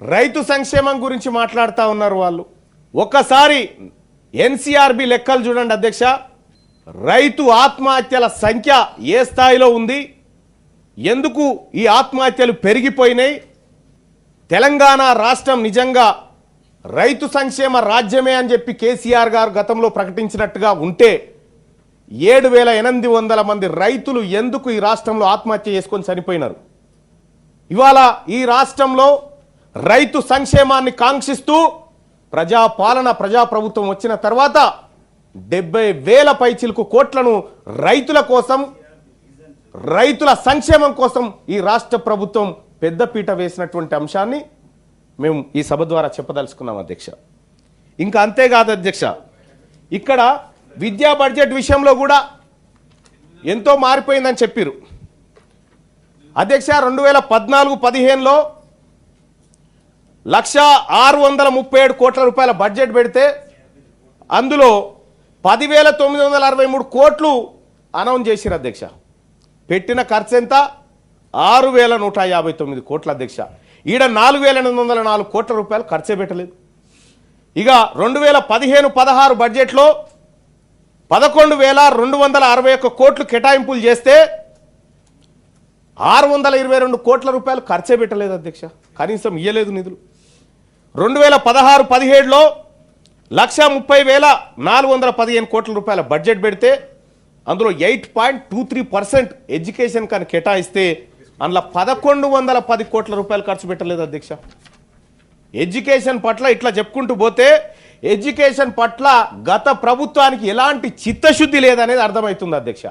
రైతు సంక్షేమం గురించి మాట్లాడుతూ ఉన్నారు వాళ్ళు. ఒక్కసారి ఎన్సీఆర్బి లెక్కలు చూడండి అధ్యక్ష. రైతు ఆత్మహత్యల సంఖ్య ఏ స్థాయిలో ఉంది? ఎందుకు ఈ ఆత్మహత్యలు పెరిగిపోయినాయి? తెలంగాణ రాష్ట్రం నిజంగా రైతు సంక్షేమ రాజ్యమే అని చెప్పి కేసీఆర్ గారు గతంలో ప్రకటించినట్టుగా ఉంటే ఏడు వేల ఎనిమిది వందల మంది రైతులు ఎందుకు ఈ రాష్ట్రంలో ఆత్మహత్య చేసుకొని చనిపోయినారు? ఇవాళ ఈ రాష్ట్రంలో రైతు సంక్షేమాన్ని కాంక్షిస్తూ ప్రజాపాలన ప్రజాప్రభుత్వం వచ్చిన తర్వాత డెబ్బై వేల పైచిలకు కోట్లను రైతుల కోసం రైతుల సంక్షేమం కోసం ఈ రాష్ట్ర ప్రభుత్వం పెద్దపీట వేసినటువంటి అంశాన్ని మేము ఈ సభ ద్వారా చెప్పదలుచుకున్నాం అధ్యక్ష. ఇంకా అంతేకాదు అధ్యక్ష ఇక్కడ విద్యా బడ్జెట్ విషయంలో కూడా ఎంతో మారిపోయిందని చెప్పారు అధ్యక్ష రెండు వేల పద్నాలుగు పదిహేనులో లక్ష ఆరు వందల ముప్పై ఏడు కోట్ల రూపాయల బడ్జెట్ పెడితే అందులో పదివేల తొమ్మిది వందల అరవై మూడు కోట్లు అనౌన్స్ చేసిరు అధ్యక్ష. పెట్టిన ఖర్చు ఎంత? ఆరు వేల నూట యాభై తొమ్మిది కోట్ల అధ్యక్ష. ఈడ నాలుగు వేల ఎనిమిది వందల నాలుగు కోట్ల రూపాయలు ఖర్చే పెట్టలేదు. ఇక రెండు వేల పదిహేను పదహారు బడ్జెట్లో పదకొండు వేల రెండు వందల అరవై ఒక్క కోట్లు కేటాయింపులు చేస్తే ఆరు వందల ఇరవై రెండు కోట్ల రూపాయలు ఖర్చే పెట్టలేదు అధ్యక్ష. కనీసం ఇయ్యలేదు నిధులు. రెండు వేల పదహారు పదిహేడులో లక్ష ముప్పై వేల నాలుగు వందల పదిహేను కోట్ల రూపాయల బడ్జెట్ పెడితే అందులో eight point two three percent education కానీ కేటాయిస్తే అందులో పదకొండు వందల పది కోట్ల రూపాయలు ఖర్చు పెట్టలేదు అధ్యక్ష. ఎడ్యుకేషన్ పట్ల ఇట్లా చెప్పుకుంటూ పోతే ఎడ్యుకేషన్ పట్ల గత ప్రభుత్వానికి ఎలాంటి చిత్తశుద్ధి లేదనేది అర్థమవుతుంది అధ్యక్ష.